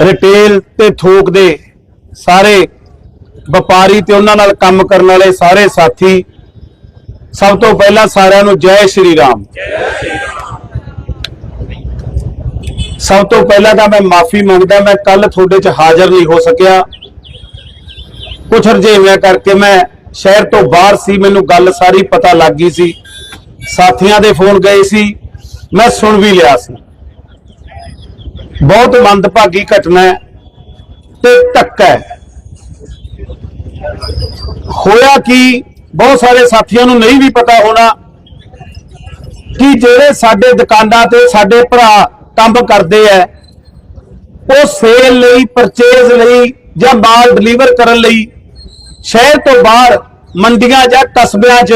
Retail ਤੇ ਥੋਕ ਦੇ ਸਾਰੇ ਵਪਾਰੀ ਤੇ ਉਹਨਾਂ ਨਾਲ ਕੰਮ ਕਰਨ ਵਾਲੇ ਸਾਰੇ ਸਾਥੀ, ਸਭ ਤੋਂ ਪਹਿਲਾਂ ਸਾਰਿਆਂ ਨੂੰ ਜੈ ਸ਼੍ਰੀ ਰਾਮ। ਸਭ ਤੋਂ ਪਹਿਲਾਂ ਤਾਂ ਮੈਂ ਮਾਫੀ ਮੰਗਦਾ, ਮੈਂ ਕੱਲ ਤੁਹਾਡੇ 'ਚ ਹਾਜ਼ਰ ਨਹੀਂ ਹੋ ਸਕਿਆ। ਕੁਛ ਰਜੇਵਿਆਂ ਕਰਕੇ ਮੈਂ ਸ਼ਹਿਰ ਤੋਂ ਬਾਹਰ ਸੀ, ਮੈਨੂੰ ਗੱਲ ਸਾਰੀ ਪਤਾ ਲੱਗ ਗਈ ਸੀ। ਸਾਥੀਆਂ ਦੇ ਫੋਨ ਗਏ ਸੀ, ਮੈਂ ਸੁਣ ਵੀ ਲਿਆ ਸੀ। ਬਹੁਤ ਮੰਦਭਾਗੀ ਘਟਨਾ ਹੈ ਤੇ ਧੱਕਾ ਹੈ। ਹੋਇਆ ਕਿ? ਬਹੁਤ ਸਾਰੇ ਸਾਥੀਆਂ ਨੂੰ ਨਹੀਂ ਵੀ ਪਤਾ ਹੋਣਾ ਕਿ ਜਿਹੜੇ ਸਾਡੇ ਦੁਕਾਨਾਂ ਤੇ ਸਾਡੇ ਭਰਾ ਕੰਮ ਕਰਦੇ ਐ ਉਹ ਸੇਲ ਲਈ ਪਰਚੇਜ਼ ਲਈ ਜਾਂ ਮਾਲ ਡਿਲੀਵਰ ਕਰਨ ਲਈ ਸ਼ਹਿਰ ਤੋਂ ਬਾਹਰ, ਮੰਡੀਆਂ ਜਾਂ ਕਸਬਿਆਂ 'ਚ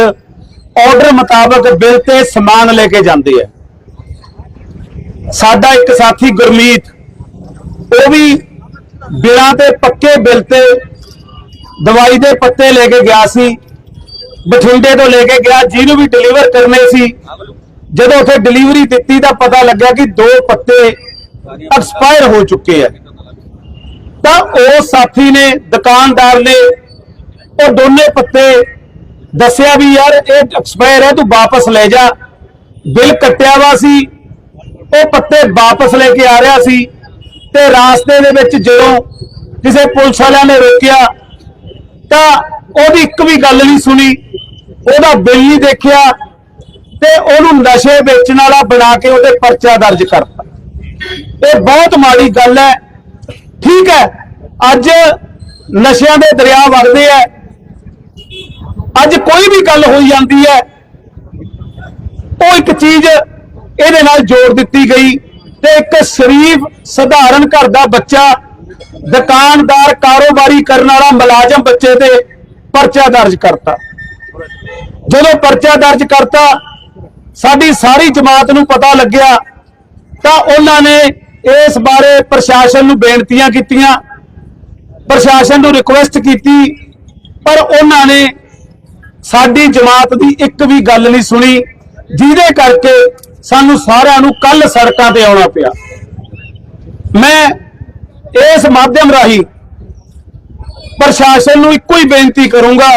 ਆਰਡਰ ਮੁਤਾਬਕ ਬਿੱਲ ਤੇ ਸਮਾਨ ਲੈ ਕੇ ਜਾਂਦੇ ਐ ਸਾਡਾ ਇੱਕ ਸਾਥੀ ਗੁਰਮੀਤ, ਉਹ ਵੀ ਬਿਲਾਂ ਤੇ ਪੱਕੇ ਬਿੱਲ ਤੇ ਦਵਾਈ ਦੇ ਪੱਤੇ ਲੈ ਕੇ ਗਿਆ ਸੀ, ਬਠਿੰਡੇ ਤੋਂ ਲੈ ਕੇ ਗਿਆ, ਜਿਹਨੂੰ ਵੀ ਡਿਲੀਵਰ ਕਰਨੇ ਸੀ। ਜਦੋਂ ਉੱਥੇ ਡਿਲੀਵਰੀ ਦਿੱਤੀ ਤਾਂ ਪਤਾ ਲੱਗਿਆ ਕਿ ਦੋ ਪੱਤੇ ਐਕਸਪਾਇਰ ਹੋ ਚੁੱਕੇ ਆ। ਤਾਂ ਉਹ ਸਾਥੀ ਨੇ, ਦੁਕਾਨਦਾਰ ਨੇ, ਉਹ ਦੋਨੇ ਪੱਤੇ ਦੱਸਿਆ ਵੀ ਯਾਰ ਇਹ ਐਕਸਪਾਇਰ ਹੈ ਤੂੰ ਵਾਪਸ ਲੈ ਜਾ। ਬਿੱਲ ਕੱਟਿਆ ਵਾ ਸੀ ਉਹ ਪੱਤੇ ਵਾਪਸ ਲੈ ਕੇ ਆ ਰਿਹਾ ਸੀ ਤੇ ਰਾਸਤੇ ਦੇ ਵਿੱਚ ਜਦੋਂ ਕਿਸੇ ਪੁਲਿਸ ਵਾਲਿਆਂ ਨੇ ਰੋਕਿਆ, ਤਾਂ ਉਹਦੀ ਇੱਕ ਵੀ ਗੱਲ ਨਹੀਂ ਸੁਣੀ। ਉਹਦਾ ਬਿੱਲ ਨਹੀਂ ਦੇਖਿਆ ਤੇ ਉਹਨੂੰ ਨਸ਼ੇ ਵੇਚਣ ਵਾਲਾ ਬਣਾ ਕੇ ਉਹਦੇ ਪਰਚਾ ਦਰਜ ਕਰਤਾ। ਇਹ ਬਹੁਤ ਮਾੜੀ ਗੱਲ ਹੈ। ਠੀਕ ਹੈ, ਅੱਜ ਨਸ਼ਿਆਂ ਦੇ ਦਰਿਆ ਵਗਦੇ ਐ ਅੱਜ ਕੋਈ ਵੀ ਗੱਲ ਹੋਈ ਜਾਂਦੀ ਹੈ। ਉਹ ਇੱਕ ਚੀਜ਼ ਇਹਦੇ ਨਾਲ ਜੋੜ ਦਿੱਤੀ ਗਈ ਤੇ ਇੱਕ ਸ਼ਰੀਫ ਸਧਾਰਨ ਘਰ ਦਾ ਬੱਚਾ, ਦੁਕਾਨਦਾਰ ਕਾਰੋਬਾਰੀ ਕਰਨ ਵਾਲਾ ਮੁਲਾਜ਼ਮ ਬੱਚੇ ਤੇ ਪਰਚਾ ਦਰਜ ਕਰਤਾ। ਜਦੋਂ ਪਰਚਾ ਦਰਜ ਕਰਤਾ, ਸਾਡੀ ਸਾਰੀ ਜਮਾਤ ਨੂੰ ਪਤਾ ਲੱਗਿਆ, ਤਾਂ ਉਹਨਾਂ ਨੇ ਇਸ ਬਾਰੇ ਪ੍ਰਸ਼ਾਸਨ ਨੂੰ ਬੇਨਤੀਆਂ ਕੀਤੀਆਂ, ਪ੍ਰਸ਼ਾਸਨ ਨੂੰ ਰਿਕੁਐਸਟ ਕੀਤੀ, ਪਰ ਉਹਨਾਂ ਨੇ ਸਾਡੀ ਜਮਾਤ ਦੀ ਇੱਕ ਵੀ ਗੱਲ ਨਹੀਂ ਸੁਣੀ, ਜਿਹਦੇ ਕਰਕੇ ਸਾਨੂੰ ਸਾਰਿਆਂ ਨੂੰ ਕੱਲ ਸੜਕਾਂ ਤੇ ਆਉਣਾ ਪਿਆ। ਮੈਂ ਇਸ ਮਾਧਿਅਮ ਰਾਹੀਂ ਪ੍ਰਸ਼ਾਸਨ ਨੂੰ ਇੱਕੋ ਹੀ ਬੇਨਤੀ ਕਰੂੰਗਾ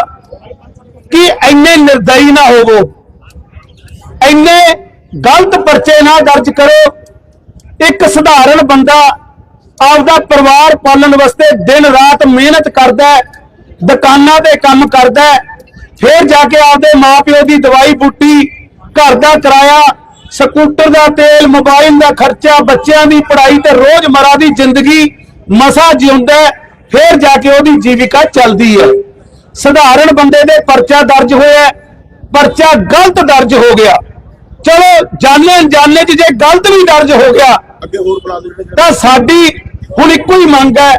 ਕਿ ਇੰਨੇ ਨਿਰਦਈ ਨਾ ਹੋਵੋ। ਇੰਨੇ ਗਲਤ ਪਰਚੇ ਨਾ ਦਰਜ ਕਰੋ। ਇੱਕ ਸਧਾਰਨ ਬੰਦਾ ਆਪਦਾ ਪਰਿਵਾਰ ਪਾਲਣ ਵਾਸਤੇ ਦਿਨ ਰਾਤ ਮਿਹਨਤ ਕਰਦਾ ਹੈ, ਦੁਕਾਨਾਂ ਤੇ ਕੰਮ ਕਰਦਾ ਹੈ, ਫਿਰ ਜਾ ਕੇ ਆਪਦੇ ਮਾਪਿਓ ਦੀ ਦਵਾਈ ਬੂਟੀ ਘਰ ਦਾ ਕਿਰਾਇਆ ਸਕੂਟਰ ਦਾ ਤੇਲ ਮੋਬਾਈਲ ਦਾ ਖਰਚਾ ਬੱਚਿਆਂ ਦੀ ਪੜ੍ਹਾਈ ਤੇ ਰੋਜ਼ਮਰਾ ਦੀ ਜ਼ਿੰਦਗੀ ਮਸਾ ਜਿਉਂਦਾ ਫਿਰ ਜਾ ਕੇ ਉਹਦੀ ਜੀਵਿਕਾ ਚੱਲਦੀ ਹੈ। ਸਧਾਰਨ ਬੰਦੇ ਦੇ ਪਰਚਾ ਦਰਜ ਹੋਇਆ ਪਰਚਾ ਗਲਤ ਦਰਜ ਹੋ ਗਿਆ। ਚਲੋ ਜਾਣੇ ਅਣਜਾਣੇ ਚ ਜੇ ਗਲਤ ਵੀ ਦਰਜ ਹੋ ਗਿਆ ਅੱਗੇ ਹੋਰ ਤਾਂ ਸਾਡੀ ਹੁਣ ਇੱਕੋ ਹੀ ਮੰਗ ਹੈ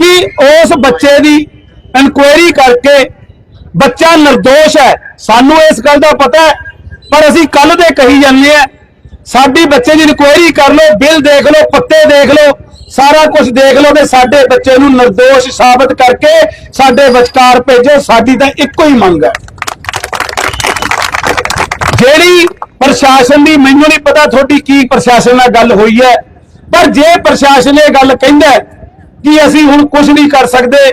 ਕਿ ਉਸ ਬੱਚੇ ਦੀ ਇਨਕੁਆਇਰੀ ਕਰਕੇ ਬੱਚਾ નિર્ਦੋਸ਼ ਹੈ। ਸਾਨੂੰ ਇਸ ਗੱਲ ਦਾ ਪਤਾ ਹੈ ਪਰ ਅਸੀਂ ਕੱਲ ਦੇ ਕਹੀ ਜਾਂਦੇ ਆ ਸਾਡੀ ਬੱਚੇ ਦੀ ਇਨਕੁਆਇਰੀ ਕਰ ਲਓ, ਬਿੱਲ ਦੇਖ ਲਓ, ਪੱਤੇ ਦੇਖ ਲਓ, ਸਾਰਾ ਕੁਝ ਦੇਖ ਲਓ ਤੇ ਸਾਡੇ ਬੱਚੇ ਨੂੰ નિર્ਦੋਸ਼ ਸਾਬਤ ਕਰਕੇ ਸਾਡੇ ਵਿਚਕਾਰ ਭੇਜੋ, ਸਾਡੀ ਤਾਂ ਇੱਕੋ ਹੀ ਮੰਗ ਹੈ। ਜਿਹੜੀ ਪ੍ਰਸ਼ਾਸਨ ਦੀ, ਮੈਨੂੰ ਨਹੀਂ ਪਤਾ ਤੁਹਾਡੀ ਕੀ ਪ੍ਰਸ਼ਾਸਨ ਨਾਲ ਗੱਲ ਹੋਈ ਹੈ, ਪਰ ਜੇ ਪ੍ਰਸ਼ਾਸਨ ਇਹ ਗੱਲ ਕਹਿੰਦਾ ਕਿ ਅਸੀਂ ਹੁਣ ਕੁਝ ਨਹੀਂ ਕਰ ਸਕਦੇ,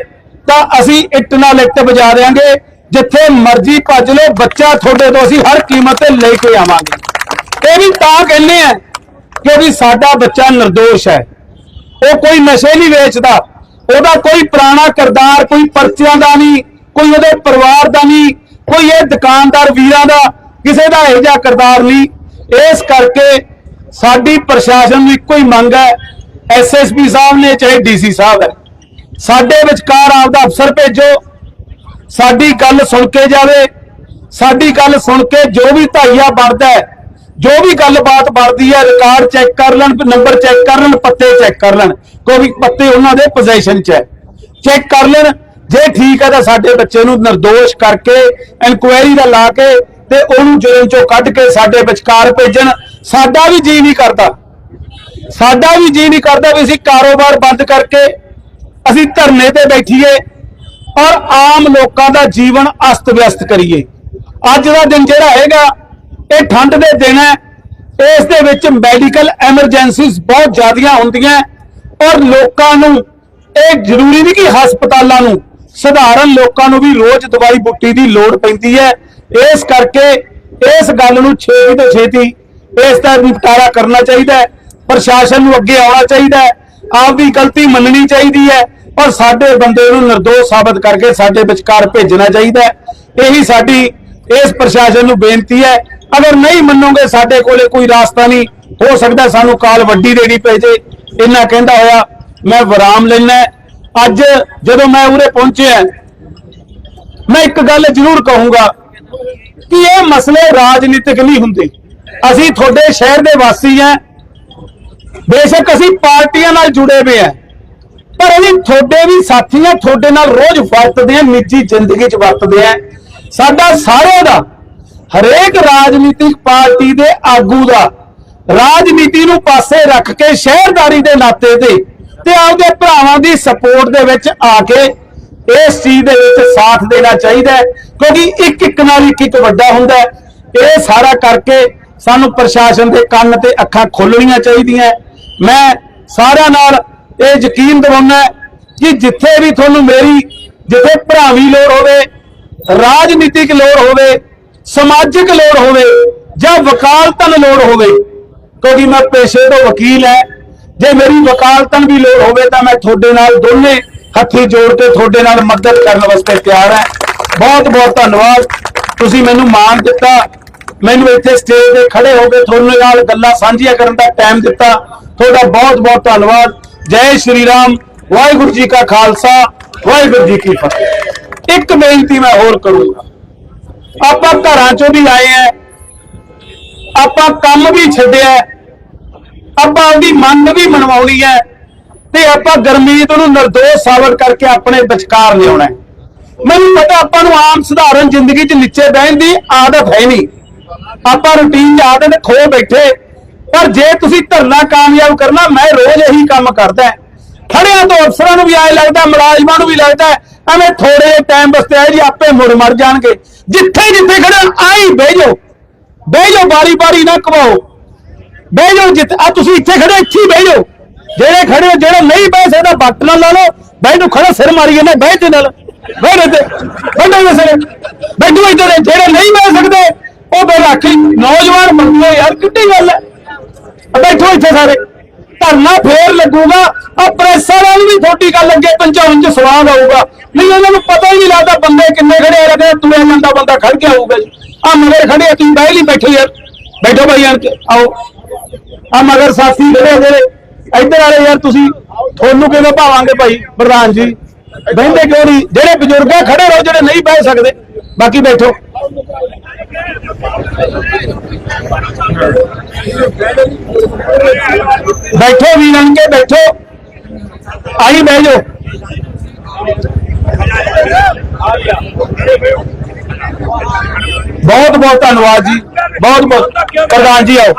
ਤਾਂ ਅਸੀਂ ਇੱਟ ਨਾਲ ਇੱਟ ਵਜਾ ਦੇਾਂਗੇ ਜਿੱਥੇ ਮਰਜ਼ੀ ਭੱਜ ਲਓ, ਬੱਚਾ ਤੁਹਾਡੇ ਤੋਂ ਅਸੀਂ ਹਰ ਕੀਮਤ ਤੇ ਲੈ ਕੇ ਆਵਾਂਗੇ। ਇਹ ਵੀ ਤਾਂ ਕਹਿੰਦੇ ਆ ਕਿ ਵੀ ਸਾਡਾ ਬੱਚਾ નિર્ਦੋਸ਼ ਹੈ। ਉਹ ਕੋਈ ਨਸ਼ੇ ਨਹੀਂ ਵੇਚਦਾ। ਉਹਦਾ ਕੋਈ ਪੁਰਾਣਾ ਕਿਰਦਾਰ, ਕੋਈ ਪਰਚਿਆਂ ਦਾ ਨਹੀਂ, ਕੋਈ ਉਹਦੇ ਪਰਿਵਾਰ ਦਾ ਨਹੀਂ, ਕੋਈ ਇਹ ਦੁਕਾਨਦਾਰ ਵੀਰਾਂ ਦਾ, ਕਿਸੇ ਦਾ ਇਹੋ ਜਿਹਾ ਕਿਰਦਾਰ ਨਹੀਂ। ਇਸ ਕਰਕੇ ਸਾਡੀ ਪ੍ਰਸ਼ਾਸਨ ਨੂੰ ਇੱਕੋ ਹੀ ਮੰਗ ਹੈ ਐਸਐਸਪੀ ਸਾਹਿਬ ਨੇ ਚਾਹੇ ਡੀਸੀ ਸਾਹਿਬ ਹੈ, ਸਾਡੇ ਵਿਚਕਾਰ ਆਪਦਾ ਅਫਸਰ ਭੇਜੋ ਸਾਡੀ ਗੱਲ ਸੁਣ ਕੇ ਜਾਵੇ, ਸਾਡੀ ਗੱਲ ਸੁਣ ਕੇ ਜੋ ਵੀ ਧਾਈਆ ਬਣਦਾ ਜੋ ਵੀ ਗੱਲਬਾਤ ਬਣਦੀ ਹੈ ਰਿਕਾਰਡ ਚੈੱਕ ਕਰ ਲੈਣ ਨੰਬਰ ਚੈੱਕ ਕਰ ਲੈਣ, ਪੱਤੇ ਚੈੱਕ ਕਰ ਲੈਣ, ਕੋਈ ਪੱਤੇ ਉਹਨਾਂ ਦੇ ਪੋਜੀਸ਼ਨ 'ਚ ਹੈ। ਚੈੱਕ ਕਰ ਲੈਣ, ਜੇ ਠੀਕ ਹੈ ਤਾਂ ਸਾਡੇ ਬੱਚੇ ਨੂੰ નિર્ਦੋਸ਼ ਕਰਕੇ ਇਨਕੁਆਇਰੀ ਦਾ ਲਾ ਕੇ ਤੇ ਉਹਨੂੰ ਜੇਲ੍ਹ ਚੋਂ ਕੱਢ ਕੇ ਸਾਡੇ ਵਿਚਕਾਰ ਭੇਜਣ। ਸਾਡਾ ਵੀ ਜੀ ਨਹੀਂ ਕਰਦਾ। ਸਾਡਾ ਵੀ ਜੀ ਨਹੀਂ ਕਰਦਾ ਵੀ ਅਸੀਂ ਕਾਰੋਬਾਰ ਬੰਦ ਕਰਕੇ ਅਸੀਂ ਧਰਨੇ ਤੇ ਬੈਠੀਏ। ਔਰ ਆਮ ਲੋਕਾਂ ਦਾ ਜੀਵਨ ਅਸਤ ਵਿਅਸਤ ਕਰੀਏ। ਅੱਜ ਦਾ ਦਿਨ ਜਿਹੜਾ ਹੈਗਾ, ਇਹ ਠੰਡ ਦੇ ਦਿਨ ਹੈ। ਇਸ ਦੇ ਵਿੱਚ ਮੈਡੀਕਲ ਐਮਰਜੈਂਸੀਜ਼ ਬਹੁਤ ਜ਼ਿਆਦੀਆਂ ਹੁੰਦੀਆਂ ਔਰ ਲੋਕਾਂ ਨੂੰ, ਇਹ ਜ਼ਰੂਰੀ ਨਹੀਂ ਕਿ ਹਸਪਤਾਲਾਂ ਨੂੰ, ਸਧਾਰਨ ਲੋਕਾਂ ਨੂੰ ਵੀ ਰੋਜ਼ ਦਵਾਈ ਬੁੱਟੀ ਦੀ ਲੋੜ ਪੈਂਦੀ ਹੈ। ਇਸ ਕਰਕੇ ਇਸ ਗੱਲ ਨੂੰ ਛੇਤੀ ਤੋਂ ਛੇਤੀ ਇਸ ਦਾ ਨਿਪਟਾਰਾ ਕਰਨਾ ਚਾਹੀਦਾ ਹੈ। ਪ੍ਰਸ਼ਾਸਨ ਨੂੰ ਅੱਗੇ ਆਉਣਾ ਚਾਹੀਦਾ ਹੈ। ਆਪਦੀ ਗਲਤੀ ਮੰਨਣੀ ਚਾਹੀਦੀ ਹੈ। ਔਰ ਸਾਡੇ ਬੰਦੇ ਨੂੰ ਨਿਰਦੋਸ਼ ਸਾਬਤ ਕਰਕੇ ਸਾਡੇ ਵਿਚਕਾਰ ਭੇਜਣਾ ਚਾਹੀਦਾ ਇਹੀ ਸਾਡੀ ਇਸ ਪ੍ਰਸ਼ਾਸਨ ਨੂੰ ਬੇਨਤੀ ਹੈ। ਅਗਰ ਨਹੀਂ ਮੰਨੋਗੇ, ਸਾਡੇ ਕੋਲੇ ਕੋਈ ਰਾਸਤਾ ਨਹੀਂ। ਹੋ ਸਕਦਾ ਸਾਨੂੰ ਕਾਲ ਵੱਡੀ ਦੇਣੀ ਪੈ ਜੇ। ਇੰਨਾ ਕਹਿੰਦਾ ਹੋਇਆ, ਮੈਂ ਵਿਰਾਮ ਲੈਣਾ ਅੱਜ ਜਦੋਂ ਮੈਂ ਉਰੇ ਪਹੁੰਚਿਆ ਮੈਂ ਇੱਕ ਗੱਲ ਜ਼ਰੂਰ ਕਹੂੰਗਾ ਕਿ ਇਹ ਮਸਲੇ ਰਾਜਨੀਤਿਕ ਨਹੀਂ ਹੁੰਦੇ। ਅਸੀਂ ਤੁਹਾਡੇ ਸ਼ਹਿਰ ਦੇ ਵਾਸੀ ਹਾਂ। ਬੇਸ਼ੱਕ ਅਸੀਂ ਪਾਰਟੀਆਂ ਨਾਲ ਜੁੜੇ ਹੋਏ ਹਾਂ। ਪਰ ਇਹ ਤੁਹਾਡੇ ਵੀ ਸਾਥੀ ਆ ਤੁਹਾਡੇ ਨਾਲ ਰੋਜ਼ ਵਰਤਦੇ ਆ, ਨਿੱਜੀ ਜ਼ਿੰਦਗੀ 'ਚ ਵਰਤਦੇ ਆ। ਸਾਡਾ ਸਾਰਿਆਂ ਦਾ, ਹਰੇਕ ਰਾਜਨੀਤਿਕ ਪਾਰਟੀ ਦੇ ਆਗੂ ਦਾ ਰਾਜਨੀਤੀ ਨੂੰ ਪਾਸੇ ਰੱਖ ਕੇ ਸ਼ਹਿਰਦਾਰੀ ਦੇ ਨਾਤੇ ਤੇ ਤੇ ਆਪਦੇ ਭਰਾਵਾਂ ਦੀ ਸਪੋਰਟ ਦੇ ਵਿੱਚ ਆ ਕੇ ਇਸ ਚੀਜ਼ ਦੇ ਵਿੱਚ ਸਾਥ ਦੇਣਾ ਚਾਹੀਦਾ ਕਿਉਂਕਿ ਇੱਕ ਇੱਕ ਨਾਲ ਇੱਕ ਇੱਕ ਵੱਡਾ ਹੁੰਦਾ ਇਹ ਸਾਰਾ ਕਰਕੇ ਸਾਨੂੰ ਪ੍ਰਸ਼ਾਸਨ ਦੇ ਕੰਨ ਤੇ ਅੱਖਾਂ ਖੋਲਣੀਆਂ ਚਾਹੀਦੀਆਂ ਮੈਂ ਸਾਰਿਆਂ ਨਾਲ ਇਹ ਯਕੀਨ ਦਿਵਾਉਣਾ ਕਿ ਜਿੱਥੇ ਵੀ ਤੁਹਾਨੂੰ ਮੇਰੀ, ਜਿੱਥੇ ਭਰਾਵੀ ਲੋੜ ਹੋਵੇ, ਰਾਜਨੀਤਿਕ ਲੋੜ ਹੋਵੇ, ਸਮਾਜਿਕ ਲੋੜ ਹੋਵੇ ਜਾਂ ਵਕਾਲਤਨ ਲੋੜ ਹੋਵੇ, ਕਿਉਂਕਿ ਮੈਂ ਪੇਸ਼ੇ ਤੋਂ ਵਕੀਲ ਹੈ। ਜੇ ਮੇਰੀ ਵਕਾਲਤਨ ਵੀ ਲੋੜ ਹੋਵੇ ਤਾਂ ਮੈਂ ਤੁਹਾਡੇ ਨਾਲ ਦੋਨੇ ਹੱਥੀ ਜੋੜ ਕੇ ਤੁਹਾਡੇ ਨਾਲ ਮਦਦ ਕਰਨ ਵਾਸਤੇ ਤਿਆਰ ਹਾਂ। ਬਹੁਤ ਬਹੁਤ ਧੰਨਵਾਦ। ਤੁਸੀਂ ਮੈਨੂੰ ਮਾਣ ਦਿੱਤਾ। ਮੈਨੂੰ ਇੱਥੇ ਸਟੇਜ ਤੇ ਖੜੇ ਹੋ ਕੇ ਤੁਹਾਡੇ ਨਾਲ ਗੱਲਾਂ ਸਾਂਝੀਆਂ ਕਰਨ ਦਾ ਟਾਈਮ ਦਿੱਤਾ। ਤੁਹਾਡਾ ਬਹੁਤ ਬਹੁਤ ਧੰਨਵਾਦ। ਜੈ ਸ਼੍ਰੀ ਰਾਮ, ਵਾਹਿਗੁਰੂ ਜੀ ਕਾ ਖਾਲਸਾ, ਵਾਹਿਗੁਰੂ ਜੀ ਕੀ ਫਤਿਹ। ਇੱਕ ਬੇਨਤੀ ਮੈਂ ਹੋਰ ਕਰੂੰਗਾ। ਆਪਾਂ ਘਰਾਂ ਚੋਂ ਵੀ ਆਏ ਆ ਆਪਾਂ ਕੰਮ ਵੀ ਛੱਡਿਆ ਆਪਾਂ ਉਹਦੀ ਮੰਗ ਵੀ ਮਨਵਾਉਣੀ ਹੈ ਤੇ ਆਪਾਂ ਗਰਮੀਤ ਨੂੰ ਨਿਰਦੋਸ਼ ਸਾਬਤ ਕਰਕੇ ਆਪਣੇ ਵਿਚਕਾਰ ਲਿਆਉਣਾ ਮੈਨੂੰ ਪਤਾ ਆਪਾਂ ਨੂੰ ਆਮ ਸਧਾਰਨ ਜ਼ਿੰਦਗੀ 'ਚ ਨੀਚੇ ਬਹਿਣ ਦੀ ਆਦਤ ਹੈ ਨਹੀਂ। ਆਪਾਂ ਰੁਟੀਨ 'ਚ ਆਦਤ ਖੋ ਬੈਠੇ ਪਰ ਜੇ ਤੁਸੀਂ ਧਰਨਾ ਕਾਮਯਾਬ ਕਰਨਾ ਮੈਂ ਰੋਜ਼ ਇਹੀ ਕੰਮ ਕਰਦਾ ਖੜਿਆਂ ਤੋਂ ਅਫਸਰਾਂ ਨੂੰ ਵੀ ਆਏ ਲੱਗਦਾ ਮੁਲਾਜ਼ਮਾਂ ਨੂੰ ਵੀ ਲੱਗਦਾ ਐਵੇਂ ਥੋੜੇ ਟਾਈਮ ਵਾਸਤੇ ਆਏ ਜੀ ਆਪੇ ਮੁੜ ਮਰ ਜਾਣਗੇ। ਜਿੱਥੇ ਜਿੱਥੇ ਖੜੇ ਆਈ ਬਹਿ ਜਾਓ। ਬਹਿ ਜਾਓ ਬਾਰੀ ਬਾਰੀ ਨਾ ਕਵਾਓ ਬਹਿ ਜਾਓ ਜਿੱਥੇ ਆ ਤੁਸੀਂ ਇੱਥੇ ਖੜੇ ਇੱਥੇ ਹੀ ਬਹਿ ਜਾਓ। ਜਿਹੜੇ ਖੜੇ ਹੋ, ਜਿਹੜਾ ਨਹੀਂ ਬਹਿ ਸਕਦਾ ਬੱਟ ਨਾਲ ਲਾ ਲਓ। ਬਹਿ ਨੂੰ ਖੜਾ ਸਿਰ ਮਾਰੀ ਜਾਂਦੇ ਬਹਿ ਤੇ ਨਾਲ। ਬਹਿ ਰਹੇ ਤੇ ਬੈਠੋ ਇਸ ਸਿਰ। ਬੈਠੋ ਇੱਧਰ। ਜਿਹੜੇ ਨਹੀਂ ਬਹਿ ਸਕਦੇ ਉਹ ਬੇਰਾਖੀ ਨੌਜਵਾਨ ਬੰਦੇ ਯਾਰ ਕਿੱਡੀ ਗੱਲ ਹੈ। ਬੈਠੋ ਇੱਥੇ ਸਾਰੇ। ਧਰਨਾ ਫੇਰ ਲੱਗੂਗਾ ਆ ਪ੍ਰੈਸਾਂ ਨਾਲ ਵੀ ਤੁਹਾਡੀ ਗੱਲ ਅੱਗੇ ਪਹੁੰਚਾਉਣ ਚ ਸਵਾਦ ਆਊਗਾ। ਨਹੀਂ ਉਹਨਾਂ ਨੂੰ ਪਤਾ ਹੀ ਨਹੀਂ ਲੱਗਦਾ ਬੰਦੇ ਕਿੰਨੇ ਖੜੇ ਆ ਲੱਗੇ ਤੁਰੇ ਜਾਂਦਾ ਬੰਦਾ ਖੜ ਕੇ ਆਊਗਾ ਜੀ। ਆ ਮਗਰ ਖੜੇ ਆ, ਤੁਸੀਂ ਬਹਿ ਲਈ ਬੈਠੋ ਯਾਰ। ਬੈਠੋ ਭਾਈ ਆਣ ਕੇ ਆਓ। ਆ ਮਗਰ ਸਾਥੀ ਜਿਹੜੇ ਜਿਹੜੇ ਇੱਧਰ ਵਾਲੇ ਯਾਰ ਤੁਸੀਂ ਤੁਹਾਨੂੰ ਕਿਵੇਂ ਭਾਵਾਂਗੇ ਭਾਈ ਪ੍ਰਧਾਨ ਜੀ? ਬਹਿੰਦੇ ਕਿਉਂ ਨਹੀਂ? ਜਿਹੜੇ ਬਜ਼ੁਰਗ ਆ ਖੜੇ ਰਹੋ ਜਿਹੜੇ ਨਹੀਂ ਬਹਿ ਸਕਦੇ। ਬਾਕੀ ਬੈਠੋ। ਬੈਠੋ ਵੀ ਲੰਘ ਕੇ ਬੈਠੋ। ਆਈ, ਬਹਿ ਜਾਓ। ਬਹੁਤ ਬਹੁਤ ਧੰਨਵਾਦ ਜੀ। ਬਹੁਤ ਬਹੁਤ ਪ੍ਰਧਾਨ ਜੀ ਆਓ।